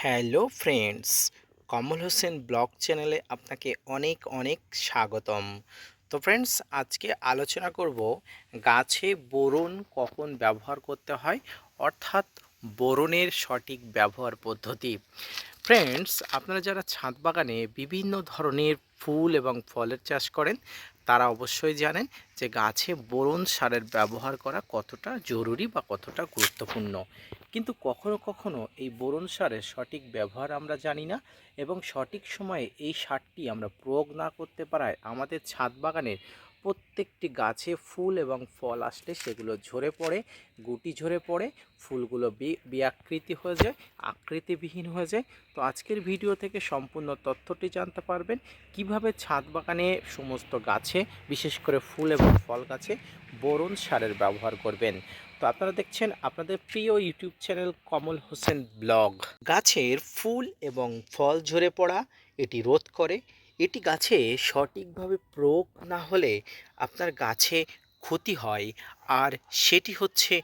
Hello friends, Kamal Hossain blog চ্যানেলে আপনাকে অনেক অনেক স্বাগতম। তো ফ্রেন্ডস, আজকে আলোচনা করব গাছে বোরন কখন ব্যবহার করতে হয়, অর্থাৎ বোরনের সঠিক ব্যবহার পদ্ধতি। ফ্রেন্ডস, আপনারা যারা ছাদ বাগানে বিভিন্ন ধরনের ফুল এবং ফলের চাষ করেন তারা অবশ্যই জানেন যে গাছে বোরন সারের ব্যবহার করা কতটা জরুরি বা কতটা গুরুত্বপূর্ণ। কিন্তু কখনো কখনো এই বোরন সারের সঠিক ব্যবহার আমরা জানি না এবং সঠিক সময়ে এই সারটি আমরা প্রয়োগ না করতে পারায় আমাদের ছাদ বাগানের প্রত্যেকটি গাছে ফুল এবং ফল আসলে সেগুলো ঝরে পড়ে, গুটি ঝরে পড়ে, ফুলগুলো বি- বিআকৃতি হয়ে যায়, আকৃতিবিহীন হয়ে যায়। তো আজকের ভিডিও থেকে সম্পূর্ণ তথ্যটি জানতে পারবেন, কীভাবে ছাদ বাগানে সমস্ত গাছে, বিশেষ করে ফুল এবং ফল গাছে বোরন সারের ব্যবহার করবেন। তো আপনারা দেখছেন আপনাদের প্রিয় YouTube channel Kamal Hossain blog. গাছের ফুল এবং ফল ঝরে পড়া, এটি রোধ করে এটি গাছে সঠিকভাবে প্রয়োগ না হলে আপনার গাছে ক্ষতি হয়। আর সেটি হচ্ছে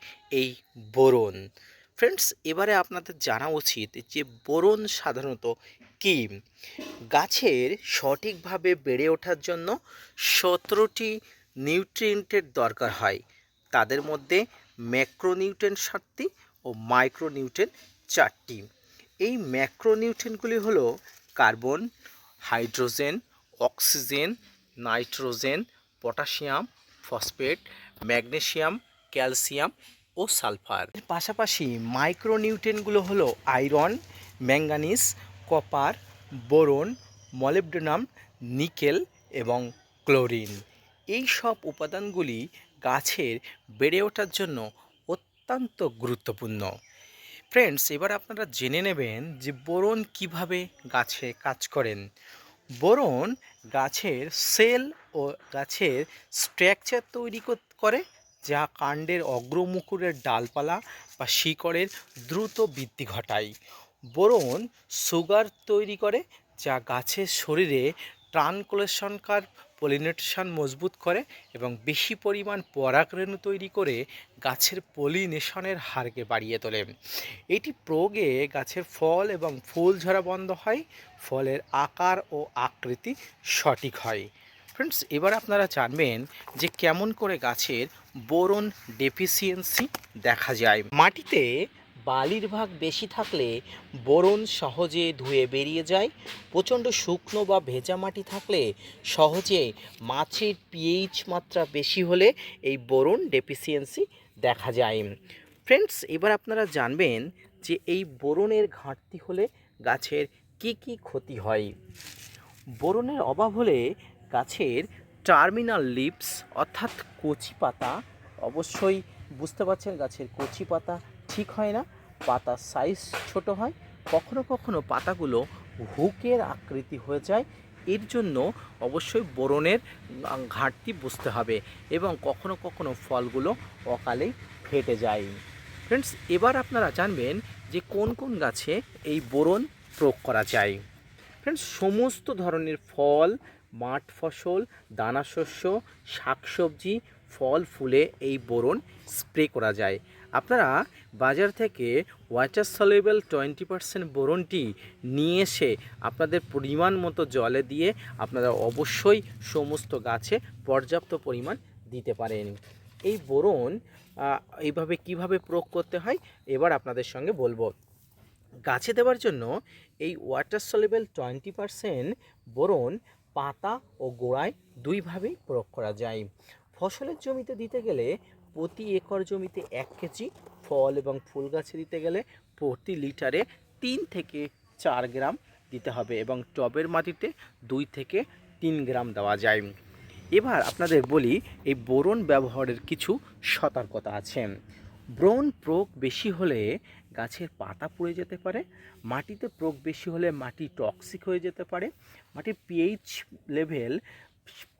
এই বোরন। ফ্রেন্ডস, এবারে আপনাদের জানা উচিত যে বোরন সাধারণত কি? গাছের সঠিকভাবে বেড়ে ওঠার জন্য সতেরোটি নিউট্রিয়েন্টের দরকার হয়। তাদের মধ্যে ম্যাক্রোনিউট্রেন সাতটি ও মাইক্রোনিউট্রেন চারটি। এই ম্যাক্রোনিউট্রেনগুলি হলো carbon hydrogen, oxygen, nitrogen, potassium, phosphate magnesium calcium ও সালফার। পাশাপাশি মাইক্রোনিউট্রেনগুলো হলো iron manganese copper, boron, molybdenum, nickel এবং ক্লোরিন। এই সব উপাদানগুলি গাছের বেড়ে ওঠার জন্য অত্যন্ত গুরুত্বপূর্ণ। ফ্রেন্ডস এবার আপনারা জেনে নেবেন যে বোরন কীভাবে গাছে কাজ করেন। বোরন গাছের সেল ও গাছের স্ট্রাকচার তৈরি কর- যা কাণ্ডের অগ্রমুকুরের ডালপালা বা শিকড়ের দ্রুত বৃদ্ধি ঘটায়। বোরন সুগার তৈরি করে, যা গাছের শরীরে ট্রানকুলেশনকার পলিনেশন মজবুত করে এবং বেশি পরিমাণ পরাগরেণু তৈরি করে গাছের পলিনেশনের হারকে বাড়িয়ে তোলে। এটি প্রয়োগে গাছের ফল এবং ফুল ঝরা বন্ধ হয়, ফলের আকার ও আকৃতি সঠিক হয়। ফ্রেন্ডস এবার আপনারা জানবেন যে কেমন করে গাছের বোরন ডেফিসিয়েন্সি দেখা যায়। মাটিতে বালির ভাগ বেশি থাকলে বোরন সহজে ধুয়ে বেরিয়ে যায়। প্রচণ্ড শুকনো বা ভেজা মাটি থাকলে সহজে মাছের পিএইচ মাত্রা বেশি হলে এই বোরন ডেফিসিয়েন্সি দেখা যায়। ফ্রেন্ডস এবার আপনারা জানবেন যে এই বোরনের ঘাটতি হলে গাছের কি কি ক্ষতি হয়। বোরনের অভাব হলে গাছের টার্মিনাল লিপস অর্থাৎ কচি পাতা, অবশ্যই বুঝতে পারছেন গাছের কচি পাতা ঠিক হয় না। পাতার সাইজ ছোট হয়, কখনো কখনো পাতাগুলো হুকের আকৃতি হয়ে যায়। এর জন্য অবশ্যই বোরনের ঘাটতি বুঝতে হবে এবং কখনো কখনো ফলগুলো অকালেই ফেটে যায়। ফ্রেন্ডস এবার আপনারা জানবেন যে কোন কোন গাছে এই বোরন প্রয়োগ করা যায়। ফ্রেন্ডস সমস্ত ধরনের ফল, মাঠ ফসল দানাশস্য শাকসবজি, ফল, ফুলে এই বোরন স্প্রে করা যায়। আপনারা বাজার থেকে ওয়াটার সলিউবল টোয়েন্টি পার্সেন্ট বোরনটি নিয়ে এসে আপনাদের পরিমাণ মতো জলে দিয়ে আপনারা অবশ্যই সমস্ত গাছে পর্যাপ্ত পরিমাণ দিতে পারেন। এই বোরন এইভাবে কীভাবে প্রয়োগ করতে হয়, এবার আপনাদের সঙ্গে বলব। গাছে দেওয়ার জন্য এই water soluble twenty percent boron পাতা ও গোড়ায় দুইভাবেই প্রয়োগ করা যায়। ফসলের জমিতে দিতে গেলে প্রতি একর জমিতে এক কেজি ফল এবং ফুল গাছে দিতে গেলে প্রতি লিটারে তিন থেকে চার গ্রাম দিতে হবে এবং টবের মাটিতে দুই থেকে তিন গ্রাম দেওয়া যায়। এবার আপনাদের বলি, এই বোরন ব্যবহারের কিছু সতর্কতা আছে। ব্রণ প্রয়োগ বেশি হলে গাছের পাতা পুড়ে যেতে পারে, মাটিতে প্রয়োগ বেশি হলে মাটি টক্সিক হয়ে যেতে পারে, মাটির পিএইচ লেভেল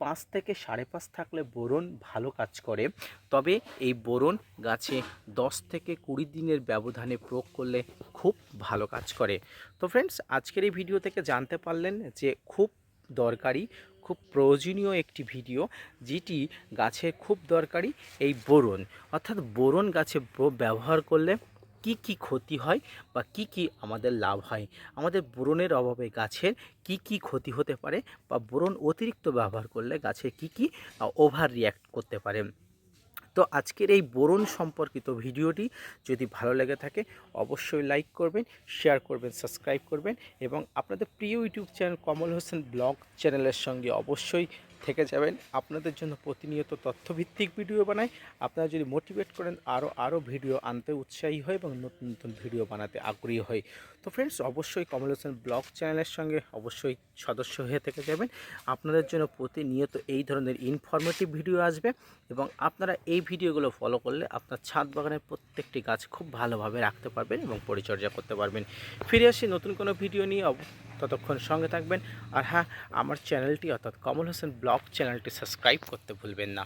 পাঁচ থেকে সাড়ে পাঁচ থাকলে বোরন ভালো কাজ করে। তবে এই বোরন গাছে দশ থেকে কুড়ি দিনের ব্যবধানে প্রয়োগ করলে খুব ভালো কাজ করে। তো ফ্রেন্ডস আজকের এই ভিডিও থেকে জানতে পারলেন যে খুব দরকারি, খুব প্রয়োজনীয় একটি ভিডিও যেটি গাছের খুব দরকারি এই বোরন। অর্থাৎ বোরন গাছে ব্যবহার করলে কি কি ক্ষতি হয় বা কি কি আমাদের লাভ হয়? আমাদের বোরনের অভাবে গাছের কি কি ক্ষতি হতে পারে বা বোরন অতিরিক্ত ব্যবহার করলে গাছে কি কি ওভার রিয়্যাক্ট করতে পারে? তো আজকের এই বোরন সম্পর্কিত ভিডিওটি যদি ভালো লেগে থাকে, অবশ্যই লাইক করবেন, শেয়ার করবেন, সাবস্ক্রাইব করবেন এবং আপনাদের প্রিয় YouTube channel Kamal Hossain blog চ্যানেলের সঙ্গে অবশ্যই থেকে যাবেন। আপনাদের জন্য প্রতিনিয়ত তথ্যভিত্তিক ভিডিও বানাই। আপনারা যদি মোটিভেট করেন আরও আরও ভিডিও আনতে উৎসাহী হয় এবং নতুন নতুন ভিডিও বানাতে আগ্রহী হয় তো ফ্রেন্ডস অবশ্যই কমল হোসেন ব্লগ চ্যানেলের সঙ্গে অবশ্যই সদস্য হয়ে থেকে যাবেন। আপনাদের জন্য প্রতিনিয়ত এই ধরনের ইনফরমেটিভ ভিডিও আসবে এবং আপনারা এই ভিডিওগুলো ফলো করলে আপনার ছাদ বাগানের প্রত্যেকটি গাছ খুব ভালোভাবে রাখতে পারবেন এবং পরিচর্যা করতে পারবেন। ফিরে আসি নতুন কোনো ভিডিও নিয়ে। ততক্ষণ সঙ্গে থাকবেন। আর হ্যাঁ আমার চ্যানেলটি অর্থাৎ কমল হোসেন ব্লগ চ্যানেলটি সাবস্ক্রাইব করতে ভুলবেন না।